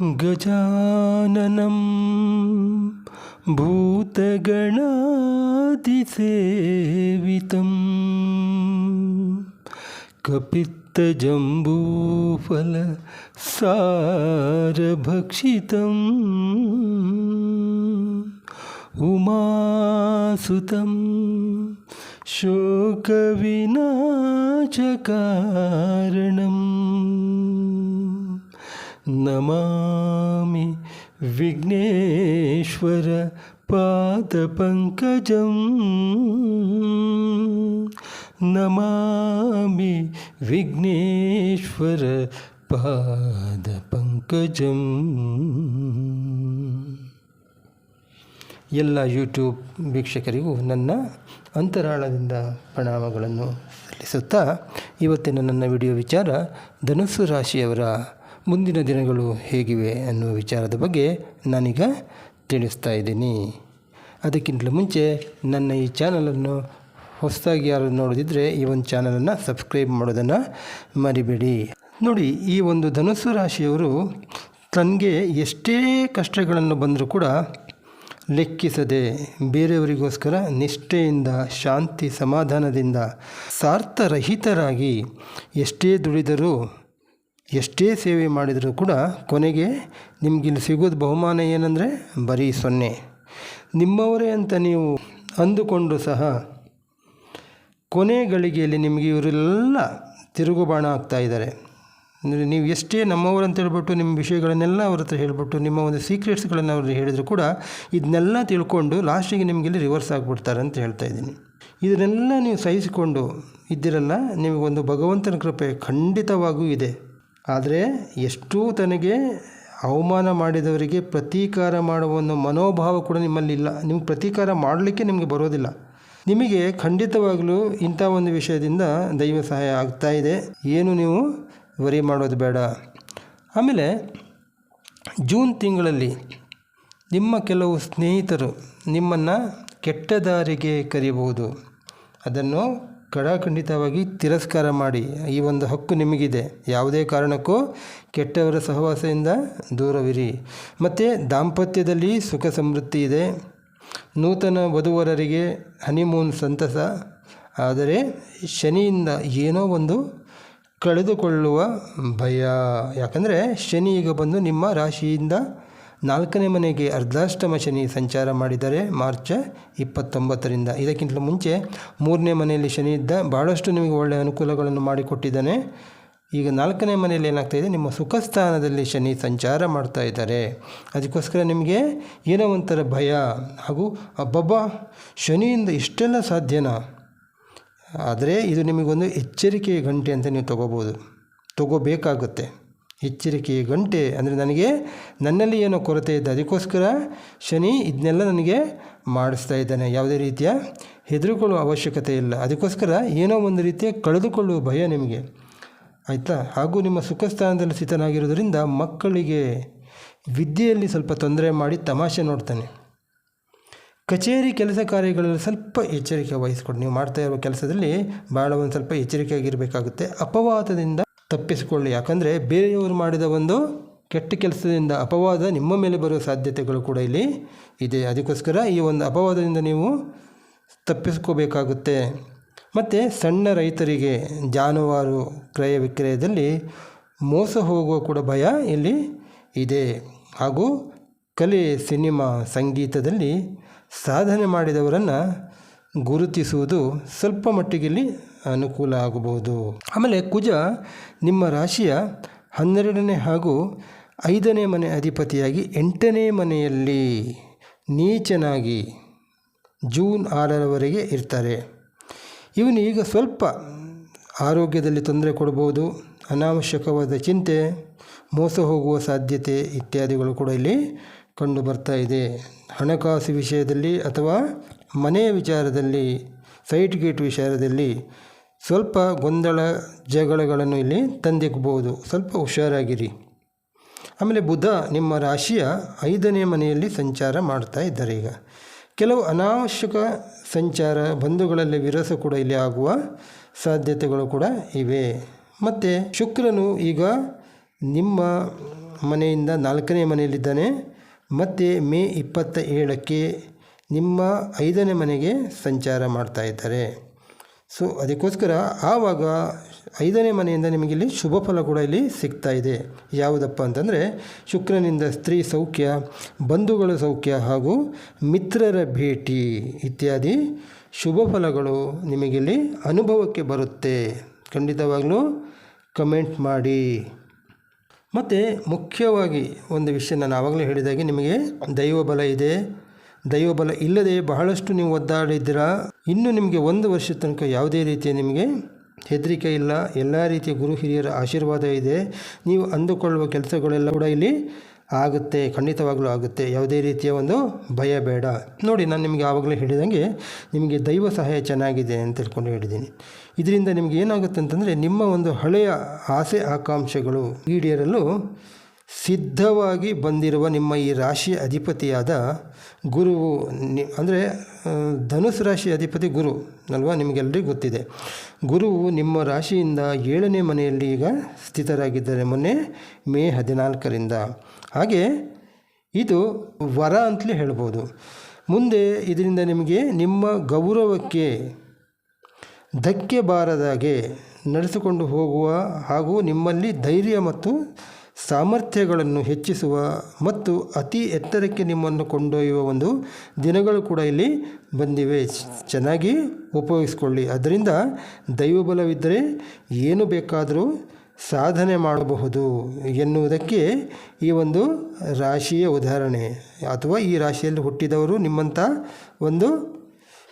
गजाननं भूतगणादिसेवितं कपित्तजम्बूफलसारभक्षितम् उमासुतं शोकविनाशकारणम् नमामि विघ्नेश्वर पादपङ्कजं नमामि ವಿಘ್ನೇಶ್ವರ ಪಾದಪಂಕಜಂ ಎಲ್ಲ ಯೂಟ್ಯೂಬ್ ವೀಕ್ಷಕರಿಗೂ ನನ್ನ ಅಂತರಾಳದಿಂದ ಪ್ರಣಾಮಗಳನ್ನು ಸಲ್ಲಿಸುತ್ತಾ ಇವತ್ತಿನ ನನ್ನ ವಿಡಿಯೋ ವಿಚಾರ ಧನುಸ್ಸು ರಾಶಿಯವರ ಮುಂದಿನ ದಿನಗಳು ಹೇಗಿವೆ ಅನ್ನುವ ವಿಚಾರದ ಬಗ್ಗೆ ನಾನೀಗ ತಿಳಿಸ್ತಾ ಇದ್ದೀನಿ. ಅದಕ್ಕಿಂತಲೂ ಮುಂಚೆ ನನ್ನ ಈ ಚಾನಲನ್ನು ಹೊಸದಾಗಿ ಯಾರು ನೋಡೋದಿದ್ದರೆ ಈ ಒಂದು ಚಾನಲನ್ನು ಸಬ್ಸ್ಕ್ರೈಬ್ ಮಾಡೋದನ್ನು ಮರಿಬೇಡಿ. ನೋಡಿ, ಈ ಒಂದು ಧನುಸು ರಾಶಿಯವರು ತನಗೆ ಎಷ್ಟೇ ಕಷ್ಟಗಳನ್ನು ಬಂದರೂ ಕೂಡ ಲೆಕ್ಕಿಸದೆ ಬೇರೆಯವರಿಗೋಸ್ಕರ ನಿಷ್ಠೆಯಿಂದ, ಶಾಂತಿ, ಸಮಾಧಾನದಿಂದ, ಸ್ವಾರ್ಥರಹಿತರಾಗಿ ಎಷ್ಟೇ ದುಡಿದರೂ ಎಷ್ಟೇ ಸೇವೆ ಮಾಡಿದರೂ ಕೂಡ ಕೊನೆಗೆ ನಿಮಗಿಲ್ಲಿ ಸಿಗೋದು ಬಹುಮಾನ ಏನಂದರೆ ಬರೀ ಸೊನ್ನೆ. ನಿಮ್ಮವರೇ ಅಂತ ನೀವು ಅಂದುಕೊಂಡು ಸಹ ಕೊನೆ ಗಳಿಗೆಯಲ್ಲಿ ನಿಮಗೆ ಇವರೆಲ್ಲ ತಿರುಗುಬಾಣ ಆಗ್ತಾ ಇದ್ದಾರೆ. ಅಂದರೆ ನೀವು ಎಷ್ಟೇ ನಮ್ಮವರು ಅಂತ ಹೇಳ್ಬಿಟ್ಟು ನಿಮ್ಮ ವಿಷಯಗಳನ್ನೆಲ್ಲ ಅವ್ರ ಹತ್ರ ಹೇಳ್ಬಿಟ್ಟು ನಿಮ್ಮ ಒಂದು ಸೀಕ್ರೆಟ್ಸ್ಗಳನ್ನು ಅವ್ರಿಗೆ ಹೇಳಿದ್ರು ಕೂಡ ಇದನ್ನೆಲ್ಲ ತಿಳ್ಕೊಂಡು ಲಾಸ್ಟಿಗೆ ನಿಮಗೆಲ್ಲ ರಿವರ್ಸ್ ಆಗಿಬಿಡ್ತಾರೆ ಅಂತ ಹೇಳ್ತಾ ಇದ್ದೀನಿ. ಇದನ್ನೆಲ್ಲ ನೀವು ಸಹಿಸಿಕೊಂಡು ಇದ್ದಿರಲ್ಲ ನಿಮಗೊಂದು ಭಗವಂತನ ಕೃಪೆ ಖಂಡಿತವಾಗೂ ಇದೆ. ಆದರೆ ಎಷ್ಟೂ ತನಗೆ ಅವಮಾನ ಮಾಡಿದವರಿಗೆ ಪ್ರತೀಕಾರ ಮಾಡುವ ಒಂದು ಮನೋಭಾವ ಕೂಡ ನಿಮ್ಮಲ್ಲಿ ಇಲ್ಲ. ನಿಮ್ಗೆ ಪ್ರತೀಕಾರ ಮಾಡಲಿಕ್ಕೆ ನಿಮಗೆ ಬರೋದಿಲ್ಲ. ನಿಮಗೆ ಖಂಡಿತವಾಗಲೂ ಇಂಥ ಒಂದು ವಿಷಯದಿಂದ ದೈವ ಸಹಾಯ ಆಗ್ತಾ ಇದೆ. ಏನು ನೀವು ವರಿ ಮಾಡೋದು ಬೇಡ. ಆಮೇಲೆ ಜೂನ್ ತಿಂಗಳಲ್ಲಿ ನಿಮ್ಮ ಕೆಲವು ಸ್ನೇಹಿತರು ನಿಮ್ಮನ್ನು ಕೆಟ್ಟ ದಾರಿಗೆ ಅದನ್ನು ಕಡಾಖಂಡಿತವಾಗಿ ತಿರಸ್ಕಾರ ಮಾಡಿ. ಈ ಒಂದು ಹಕ್ಕು ನಿಮಗಿದೆ. ಯಾವುದೇ ಕಾರಣಕ್ಕೂ ಕೆಟ್ಟವರ ಸಹವಾಸದಿಂದ ದೂರವಿರಿ. ಮತ್ತು ದಾಂಪತ್ಯದಲ್ಲಿ ಸುಖ ಸಮೃದ್ಧಿ ಇದೆ. ನೂತನ ವಧುವರರಿಗೆ ಹನಿಮೂನ್ ಸಂತಸ. ಆದರೆ ಶನಿಯಿಂದ ಏನೋ ಒಂದು ಕಳೆದುಕೊಳ್ಳುವ ಭಯ. ಯಾಕಂದರೆ ಶನಿ ಈಗ ಬಂದು ನಿಮ್ಮ ರಾಶಿಯಿಂದ ನಾಲ್ಕನೇ ಮನೆಗೆ ಅರ್ಧಾಷ್ಟಮ ಶನಿ ಸಂಚಾರ ಮಾಡಿದರೆ ಮಾರ್ಚ್ ಇಪ್ಪತ್ತೊಂಬತ್ತರಿಂದ. ಇದಕ್ಕಿಂತ ಮುಂಚೆ ಮೂರನೇ ಮನೆಯಲ್ಲಿ ಶನಿ ಇದ್ದ ಭಾಳಷ್ಟು ನಿಮಗೆ ಒಳ್ಳೆಯ ಅನುಕೂಲಗಳನ್ನು ಮಾಡಿಕೊಟ್ಟಿದ್ದಾನೆ. ಈಗ ನಾಲ್ಕನೇ ಮನೆಯಲ್ಲಿ ಏನಾಗ್ತಾಯಿದೆ ನಿಮ್ಮ ಸುಖಸ್ಥಾನದಲ್ಲಿ ಶನಿ ಸಂಚಾರ ಮಾಡ್ತಾ ಇದ್ದಾರೆ. ಅದಕ್ಕೋಸ್ಕರ ನಿಮಗೆ ಏನೋ ಒಂಥರ ಭಯ ಹಾಗೂ ಅಬ್ಬಬ್ಬ, ಶನಿಯಿಂದ ಇಷ್ಟೆಲ್ಲ ಸಾಧ್ಯನಾ? ಆದರೆ ಇದು ನಿಮಗೊಂದು ಎಚ್ಚರಿಕೆಯ ಗಂಟೆ ಅಂತ ನೀವು ತಗೋಬೋದು. ತಗೋಬೇಕಾಗುತ್ತೆ. ಎಚ್ಚರಿಕೆಯ ಗಂಟೆ ಅಂದರೆ ನನಗೆ ನನ್ನಲ್ಲಿ ಏನೋ ಕೊರತೆ ಇದೆ ಅದಕ್ಕೋಸ್ಕರ ಶನಿ ಇದನ್ನೆಲ್ಲ ನನಗೆ ಮಾಡಿಸ್ತಾ ಇದ್ದಾನೆ. ಯಾವುದೇ ರೀತಿಯ ಹೆದರುಕೊಳ್ಳುವ ಅವಶ್ಯಕತೆ ಇಲ್ಲ. ಅದಕ್ಕೋಸ್ಕರ ಏನೋ ಒಂದು ರೀತಿಯ ಕಳೆದುಕೊಳ್ಳುವ ಭಯ ನಿಮಗೆ. ಆಯಿತಾ? ಹಾಗೂ ನಿಮ್ಮ ಸುಖ ಸ್ಥಾನದಲ್ಲಿ ಸ್ಥಿತನಾಗಿರೋದರಿಂದ ಮಕ್ಕಳಿಗೆ ವಿದ್ಯೆಯಲ್ಲಿ ಸ್ವಲ್ಪ ತೊಂದರೆ ಮಾಡಿ ತಮಾಷೆ ನೋಡ್ತಾನೆ. ಕಚೇರಿ ಕೆಲಸ ಕಾರ್ಯಗಳಲ್ಲಿ ಸ್ವಲ್ಪ ಎಚ್ಚರಿಕೆ ವಹಿಸ್ಕೊಂಡು. ನೀವು ಮಾಡ್ತಾ ಇರುವ ಕೆಲಸದಲ್ಲಿ ಭಾಳ ಒಂದು ಸ್ವಲ್ಪ ಎಚ್ಚರಿಕೆಯಾಗಿರಬೇಕಾಗುತ್ತೆ. ಅಪವಾದದಿಂದ ತಪ್ಪಿಸಿಕೊಳ್ಳಿ. ಯಾಕಂದರೆ ಬೇರೆಯವರು ಮಾಡಿದ ಒಂದು ಕೆಟ್ಟ ಕೆಲಸದಿಂದ ಅಪವಾದ ನಿಮ್ಮ ಮೇಲೆ ಬರುವ ಸಾಧ್ಯತೆಗಳು ಕೂಡ ಇಲ್ಲಿ ಇದೆ. ಅದಕ್ಕೋಸ್ಕರ ಈ ಒಂದು ಅಪವಾದದಿಂದ ನೀವು ತಪ್ಪಿಸ್ಕೋಬೇಕಾಗುತ್ತೆ. ಮತ್ತು ಸಣ್ಣ ರೈತರಿಗೆ, ಜಾನುವಾರು, ಕ್ರಯ ವಿಕ್ರಯದಲ್ಲಿ ಮೋಸ ಹೋಗುವ ಕೂಡ ಭಯ ಇಲ್ಲಿ ಇದೆ. ಹಾಗೂ ಕಲೆ, ಸಿನಿಮಾ, ಸಂಗೀತದಲ್ಲಿ ಸಾಧನೆ ಮಾಡಿದವರನ್ನು ಗುರುತಿಸುವುದು ಸ್ವಲ್ಪ ಮಟ್ಟಿಗೆ ಅನುಕೂಲ ಆಗಬಹುದು. ಆಮೇಲೆ ಕುಜ ನಿಮ್ಮ ರಾಶಿಯ ಹನ್ನೆರಡನೇ ಹಾಗೂ ಐದನೇ ಮನೆ ಅಧಿಪತಿಯಾಗಿ ಎಂಟನೇ ಮನೆಯಲ್ಲಿ ನೀಚನಾಗಿ ಜೂನ್ ಆರರವರೆಗೆ ಇರ್ತಾರೆ. ಇವನು ಈಗ ಸ್ವಲ್ಪ ಆರೋಗ್ಯದಲ್ಲಿ ತೊಂದರೆ ಕೊಡ್ಬೋದು ಅನಾವಶ್ಯಕವಾದ ಚಿಂತೆ, ಮೋಸ ಹೋಗುವ ಸಾಧ್ಯತೆ ಇತ್ಯಾದಿಗಳು ಕೂಡ ಇಲ್ಲಿ ಕಂಡು ಬರ್ತಾ ಇದೆ. ಹಣಕಾಸು ವಿಷಯದಲ್ಲಿ ಅಥವಾ ಮನೆಯ ವಿಚಾರದಲ್ಲಿ, ಸೈಟ್ ಗೇಟ್ ವಿಚಾರದಲ್ಲಿ ಸ್ವಲ್ಪ ಗೊಂದಲ ಜಗಳಗಳನ್ನು ಇಲ್ಲಿ ತಂದಿಕ್ಬೋದು ಸ್ವಲ್ಪ ಹುಷಾರಾಗಿರಿ. ಆಮೇಲೆ ಬುಧ ನಿಮ್ಮ ರಾಶಿಯ ಐದನೇ ಮನೆಯಲ್ಲಿ ಸಂಚಾರ ಮಾಡ್ತಾ ಇದ್ದಾರೆ ಈಗ. ಕೆಲವು ಅನಾವಶ್ಯಕ ಸಂಚಾರ ಬಂಧುಗಳಲ್ಲಿ ವಿರಸ ಕೂಡ ಇಲ್ಲಿ ಆಗುವ ಸಾಧ್ಯತೆಗಳು ಕೂಡ ಇವೆ. ಮತ್ತು ಶುಕ್ರನು ಈಗ ನಿಮ್ಮ ಮನೆಯಿಂದ ನಾಲ್ಕನೇ ಮನೆಯಲ್ಲಿದ್ದಾನೆ. ಮತ್ತು ಮೇ ಇಪ್ಪತ್ತ ಏಳಕ್ಕೆ ನಿಮ್ಮ ಐದನೇ ಮನೆಗೆ ಸಂಚಾರ ಮಾಡ್ತಾ ಇದ್ದಾರೆ. ಸೊ ಅದಕ್ಕೋಸ್ಕರ ಆವಾಗ ಐದನೇ ಮನೆಯಿಂದ ನಿಮಗೆ ಇಲ್ಲಿ ಶುಭ ಫಲ ಕೂಡ ಇಲ್ಲಿ ಸಿಗ್ತಾ ಇದೆ. ಯಾವುದಪ್ಪ ಅಂತಂದರೆ ಶುಕ್ರನಿಂದ ಸ್ತ್ರೀ ಸೌಖ್ಯ, ಬಂಧುಗಳ ಸೌಖ್ಯ ಹಾಗೂ ಮಿತ್ರರ ಭೇಟಿ ಇತ್ಯಾದಿ ಶುಭ ಫಲಗಳು ನಿಮಗಿಲ್ಲಿ ಅನುಭವಕ್ಕೆ ಬರುತ್ತೆ. ಖಂಡಿತವಾಗಲೂ ಕಮೆಂಟ್ ಮಾಡಿ. ಮತ್ತು ಮುಖ್ಯವಾಗಿ ಒಂದು ವಿಷಯ ನಾನು ಆವಾಗಲೇ ಹೇಳಿದಾಗೆ ನಿಮಗೆ ದೈವ ಬಲ ಇದೆ. ದೈವ ಬಲ ಇಲ್ಲದೆ ಬಹಳಷ್ಟು ನೀವು ಒದ್ದಾಡಿದ್ದೀರಾ? ಇನ್ನು ನಿಮಗೆ ಒಂದು ವರ್ಷದ ತನಕ ಯಾವುದೇ ರೀತಿಯ ನಿಮಗೆ ಹೆದರಿಕೆ ಇಲ್ಲ, ಎಲ್ಲ ರೀತಿಯ ಗುರು ಹಿರಿಯರ ಆಶೀರ್ವಾದ ಇದೆ. ನೀವು ಅಂದುಕೊಳ್ಳುವ ಕೆಲಸಗಳೆಲ್ಲ ಕೂಡ ಇಲ್ಲಿ ಆಗುತ್ತೆ, ಖಂಡಿತವಾಗಲೂ ಆಗುತ್ತೆ. ಯಾವುದೇ ರೀತಿಯ ಒಂದು ಭಯ ಬೇಡ. ನೋಡಿ, ನಾನು ನಿಮಗೆ ಆವಾಗಲೇ ಹೇಳಿದಂಗೆ ನಿಮಗೆ ದೈವ ಸಹಾಯ ಚೆನ್ನಾಗಿದೆ ಅಂತ ತಿಳ್ಕೊಂಡು ಹೇಳಿದ್ದೀನಿ. ಇದರಿಂದ ನಿಮಗೆ ಏನಾಗುತ್ತೆ ಅಂತಂದರೆ ನಿಮ್ಮ ಒಂದು ಹಳೆಯ ಆಸೆ, ಆಕಾಂಕ್ಷೆಗಳು ಈಡೇರಲು ಸಿದ್ಧವಾಗಿ ಬಂದಿರುವ ನಿಮ್ಮ ಈ ರಾಶಿಯ ಅಧಿಪತಿಯಾದ ಗುರುವು ನಿ ಅಂದರೆ ಧನುಸು ರಾಶಿ ಅಧಿಪತಿ ಗುರು ಅಲ್ವಾ ನಿಮಗೆಲ್ಲರಿಗೂ ಗೊತ್ತಿದೆ. ಗುರುವು ನಿಮ್ಮ ರಾಶಿಯಿಂದ ಏಳನೇ ಮನೆಯಲ್ಲಿ ಈಗ ಸ್ಥಿತರಾಗಿದ್ದಾರೆ ಮೊನ್ನೆ ಮೇ ಹದಿನಾಲ್ಕರಿಂದ. ಹಾಗೆ ಇದು ವರ ಅಂತಲೇ ಹೇಳ್ಬೋದು. ಮುಂದೆ ಇದರಿಂದ ನಿಮಗೆ ನಿಮ್ಮ ಗೌರವಕ್ಕೆ ಧಕ್ಕೆ ಬಾರದಾಗೆ ನಡೆಸಿಕೊಂಡು ಹೋಗುವ ಹಾಗೂ ನಿಮ್ಮಲ್ಲಿ ಧೈರ್ಯ ಮತ್ತು ಸಾಮರ್ಥ್ಯಗಳನ್ನು ಹೆಚ್ಚಿಸುವ ಮತ್ತು ಅತಿ ಎತ್ತರಕ್ಕೆ ನಿಮ್ಮನ್ನು ಕೊಂಡೊಯ್ಯುವ ಒಂದು ದಿನಗಳು ಕೂಡ ಇಲ್ಲಿ ಬಂದಿವೆ. ಚೆನ್ನಾಗಿ ಉಪಯೋಗಿಸ್ಕೊಳ್ಳಿ. ಅದರಿಂದ ದೈವಬಲವಿದ್ದರೆ ಏನು ಬೇಕಾದರೂ ಸಾಧನೆ ಮಾಡಬಹುದು ಎನ್ನುವುದಕ್ಕೆ ಈ ಒಂದು ರಾಶಿಯ ಉದಾಹರಣೆ. ಅಥವಾ ಈ ರಾಶಿಯಲ್ಲಿ ಹುಟ್ಟಿದವರು ನಿಮ್ಮಂಥ ಒಂದು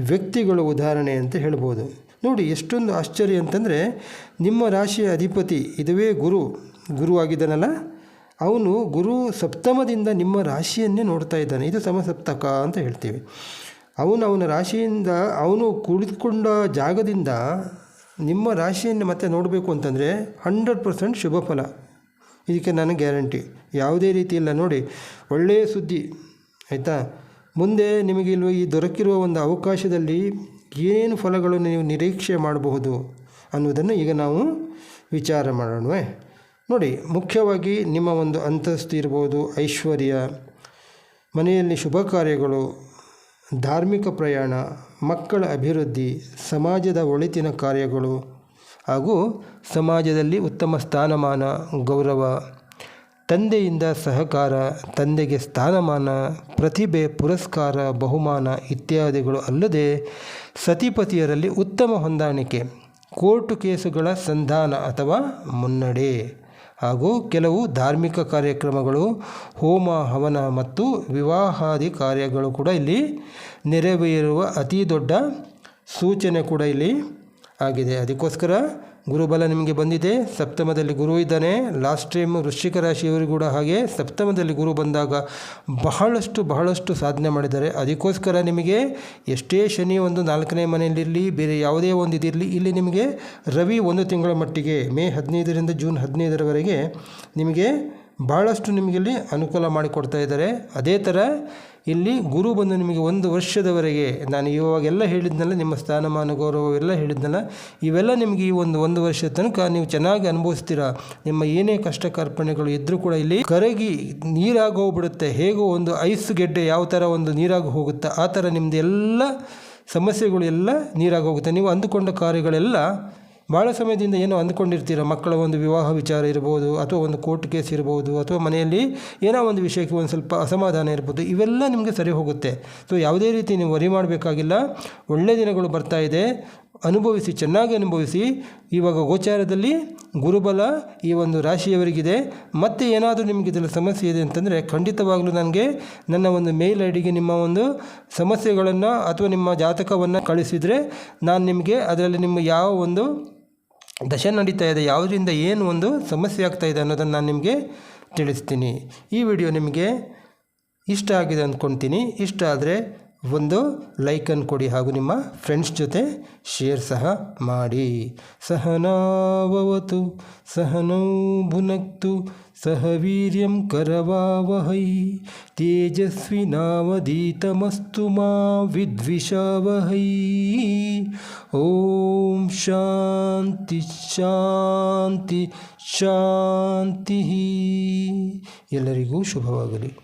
ವ್ಯಕ್ತಿಗಳ ಉದಾಹರಣೆ ಅಂತ ಹೇಳ್ಬೋದು. ನೋಡಿ, ಎಷ್ಟೊಂದು ಆಶ್ಚರ್ಯ ಅಂತಂದರೆ ನಿಮ್ಮ ರಾಶಿಯ ಅಧಿಪತಿ, ಇದುವೇ ಗುರು ಗುರು ಆಗಿದ್ದಾನಲ್ಲ ಅವನು ಗುರು ಸಪ್ತಮದಿಂದ ನಿಮ್ಮ ರಾಶಿಯನ್ನೇ ನೋಡ್ತಾ ಇದ್ದಾನೆ. ಇದು ಸಮಸಪ್ತಕ ಅಂತ ಹೇಳ್ತೀವಿ. ಅವನು ಅವನ ರಾಶಿಯಿಂದ, ಅವನು ಕುಳಿತುಕೊಂಡ ಜಾಗದಿಂದ ನಿಮ್ಮ ರಾಶಿಯನ್ನು ಮತ್ತೆ ನೋಡಬೇಕು ಅಂತಂದರೆ ಹಂಡ್ರೆಡ್ ಪರ್ಸೆಂಟ್ ಶುಭ ಫಲ ಇದಕ್ಕೆ ನನಗೆ ಗ್ಯಾರಂಟಿ. ಯಾವುದೇ ರೀತಿ ಇಲ್ಲ ನೋಡಿ ಒಳ್ಳೆಯ ಸುದ್ದಿ, ಆಯಿತಾ? ಮುಂದೆ ನಿಮಗೆ ಇಲ್ವ ಈ ದೊರಕಿರುವ ಒಂದು ಅವಕಾಶದಲ್ಲಿ ಏನೇನು ಫಲಗಳನ್ನು ನೀವು ನಿರೀಕ್ಷೆ ಮಾಡಬಹುದು ಅನ್ನೋದನ್ನು ಈಗ ನಾವು ವಿಚಾರ ಮಾಡೋಣವೇ. ನೋಡಿ, ಮುಖ್ಯವಾಗಿ ನಿಮ್ಮ ಒಂದು ಅಂತಸ್ತು ಇರ್ಬೋದು, ಐಶ್ವರ್ಯ, ಮನೆಯಲ್ಲಿ ಶುಭ ಕಾರ್ಯಗಳು, ಧಾರ್ಮಿಕ ಪ್ರಯಾಣ, ಮಕ್ಕಳ ಅಭಿವೃದ್ಧಿ, ಸಮಾಜದ ಒಳಿತಿನ ಕಾರ್ಯಗಳು, ಹಾಗೂ ಸಮಾಜದಲ್ಲಿ ಉತ್ತಮ ಸ್ಥಾನಮಾನ, ಗೌರವ, ತಂದೆಯಿಂದ ಸಹಕಾರ, ತಂದೆಗೆ ಸ್ಥಾನಮಾನ, ಪ್ರತಿಭೆ, ಪುರಸ್ಕಾರ, ಬಹುಮಾನ ಇತ್ಯಾದಿಗಳು ಅಲ್ಲದೆ ಸತಿಪತಿಯರಲ್ಲಿ ಉತ್ತಮ ಹೊಂದಾಣಿಕೆ, ಕೋರ್ಟು ಕೇಸುಗಳ ಸಂಧಾನ ಅಥವಾ ಮುನ್ನಡೆ. ಹಾಗೂ ಕೆಲವು ಧಾರ್ಮಿಕ ಕಾರ್ಯಕ್ರಮಗಳು, ಹೋಮ, ಹವನ ಮತ್ತು ವಿವಾಹಾದಿ ಕಾರ್ಯಗಳು ಕೂಡ ಇಲ್ಲಿ ನೆರವೇರುವ ಅತಿ ದೊಡ್ಡ ಸೂಚನೆ ಕೂಡ ಇಲ್ಲಿ ಆಗಿದೆ. ಅದಕ್ಕೋಸ್ಕರ ಗುರುಬಲ ನಿಮಗೆ ಬಂದಿದೆ. ಸಪ್ತಮದಲ್ಲಿ ಗುರು ಇದ್ದಾನೆ. ಲಾಸ್ಟ್ ಟೈಮ್ ವೃಶ್ಚಿಕ ರಾಶಿಯವರು ಕೂಡ ಹಾಗೆ ಸಪ್ತಮದಲ್ಲಿ ಗುರು ಬಂದಾಗ ಬಹಳಷ್ಟು ಬಹಳಷ್ಟು ಸಾಧನೆ ಮಾಡಿದ್ದಾರೆ. ಅದಕ್ಕೋಸ್ಕರ ನಿಮಗೆ ಎಷ್ಟೇ ಶನಿ ಒಂದು ನಾಲ್ಕನೇ ಮನೆಯಲ್ಲಿರಲಿ, ಬೇರೆ ಯಾವುದೇ ಒಂದು ಇದಿರಲಿ, ಇಲ್ಲಿ ನಿಮಗೆ ರವಿ ಒಂದು ತಿಂಗಳ ಮಟ್ಟಿಗೆ ಮೇ ಹದಿನೈದರಿಂದ ಜೂನ್ ಹದಿನೈದರವರೆಗೆ ನಿಮಗೆ ಭಾಳಷ್ಟು ನಿಮಗೆ ಇಲ್ಲಿ ಅನುಕೂಲ ಮಾಡಿಕೊಡ್ತಾ ಇದ್ದಾರೆ. ಅದೇ ಥರ ಇಲ್ಲಿ ಗುರು ಬಂದು ನಿಮಗೆ ಒಂದು ವರ್ಷದವರೆಗೆ ನಾನು ಇವಾಗೆಲ್ಲ ಹೇಳಿದ್ನಲ್ಲ, ನಿಮ್ಮ ಸ್ಥಾನಮಾನ ಗೌರವ ಎಲ್ಲ ಹೇಳಿದ್ನಲ್ಲ, ಇವೆಲ್ಲ ನಿಮಗೆ ಈ ಒಂದು ಒಂದು ವರ್ಷದ ತನಕ ನೀವು ಚೆನ್ನಾಗಿ ಅನುಭವಿಸ್ತೀರಾ? ನಿಮ್ಮ ಏನೇ ಕಷ್ಟ ಕಾರ್ಪಣ್ಯಗಳು ಇದ್ದರೂ ಕೂಡ ಇಲ್ಲಿ ಕರಗಿ ನೀರಾಗಿ ಹೋಗ್ಬಿಡುತ್ತೆ ಹೇಗೋ ಒಂದು ಐಸ್ ಗೆಡ್ಡೆ ಯಾವ ಥರ ಒಂದು ನೀರಾಗಿ ಹೋಗುತ್ತೆ, ಆ ಥರ ನಿಮ್ಮದು ಎಲ್ಲ ಸಮಸ್ಯೆಗಳು ಎಲ್ಲ ನೀರಾಗಿ ಹೋಗುತ್ತೆ. ನೀವು ಅಂದುಕೊಂಡ ಕಾರ್ಯಗಳೆಲ್ಲ ಭಾಳ ಸಮಯದಿಂದ ಏನೋ ಅಂದ್ಕೊಂಡಿರ್ತೀರ, ಮಕ್ಕಳ ಒಂದು ವಿವಾಹ ವಿಚಾರ ಇರ್ಬೋದು, ಅಥವಾ ಒಂದು ಕೋರ್ಟ್ ಕೇಸ್ ಇರ್ಬೋದು, ಅಥವಾ ಮನೆಯಲ್ಲಿ ಏನೋ ಒಂದು ವಿಷಯಕ್ಕೆ ಒಂದು ಸ್ವಲ್ಪ ಅಸಮಾಧಾನ ಇರ್ಬೋದು, ಇವೆಲ್ಲ ನಿಮಗೆ ಸರಿ ಹೋಗುತ್ತೆ. ಸೊ ಯಾವುದೇ ರೀತಿ ನೀವು ವರಿ ಮಾಡಬೇಕಾಗಿಲ್ಲ. ಒಳ್ಳೆಯ ದಿನಗಳು ಬರ್ತಾ ಇದೆ. ಅನುಭವಿಸಿ, ಚೆನ್ನಾಗಿ ಅನುಭವಿಸಿ. ಇವಾಗ ಗೋಚಾರದಲ್ಲಿ ಗುರುಬಲ ಈ ಒಂದು ರಾಶಿಯವರಿಗಿದೆ. ಮತ್ತೆ ಏನಾದರೂ ನಿಮಗೆ ಇದರಲ್ಲಿ ಸಮಸ್ಯೆ ಇದೆ ಅಂತಂದರೆ ಖಂಡಿತವಾಗಲೂ ನನಗೆ ನನ್ನ ಒಂದು ಮೇಲ್ ಐ ಡಿಗೆ ನಿಮ್ಮ ಒಂದು ಸಮಸ್ಯೆಗಳನ್ನು ಅಥವಾ ನಿಮ್ಮ ಜಾತಕವನ್ನು ಕಳಿಸಿದರೆ ನಾನು ನಿಮಗೆ ಅದರಲ್ಲಿ ನಿಮ್ಮ ಯಾವ ಒಂದು ದಶೆ ನಡೀತಾ ಇದೆ. ಯಾವುದರಿಂದ ಏನು ಒಂದು ಸಮಸ್ಯೆ ಆಗ್ತಾ ಇದೆ ಅನ್ನೋದನ್ನು ನಾನು ನಿಮಗೆ ತಿಳಿಸ್ತೀನಿ. ಈ ವಿಡಿಯೋ ನಿಮಗೆ ಇಷ್ಟ ಆಗಿದೆ ಅಂದ್ಕೊಳ್ತೀನಿ ಇಷ್ಟ ಆದರೆ ಒಂದು ಲೈಕನ್ನು ಕೊಡಿ ಹಾಗೂ ನಿಮ್ಮ ಫ್ರೆಂಡ್ಸ್ ಜೊತೆ ಶೇರ್ ಸಹ ಮಾಡಿ. ಸಹನಾವವತು ಸಹನೌ ಭುನಕ್ತು ಸಹ ವೀರ್ಯಂ ಕರವಾವಹೈ. ತೇಜಸ್ವಿನಾವಧೀತಮಸ್ತು ಮಾ ವಿದ್ವಿಷಾವಹೈ. ಓಂ ಶಾಂತಿ ಶಾಂತಿ ಶಾಂತಿ ಎಲ್ಲರಿಗೂ ಶುಭವಾಗಲಿ.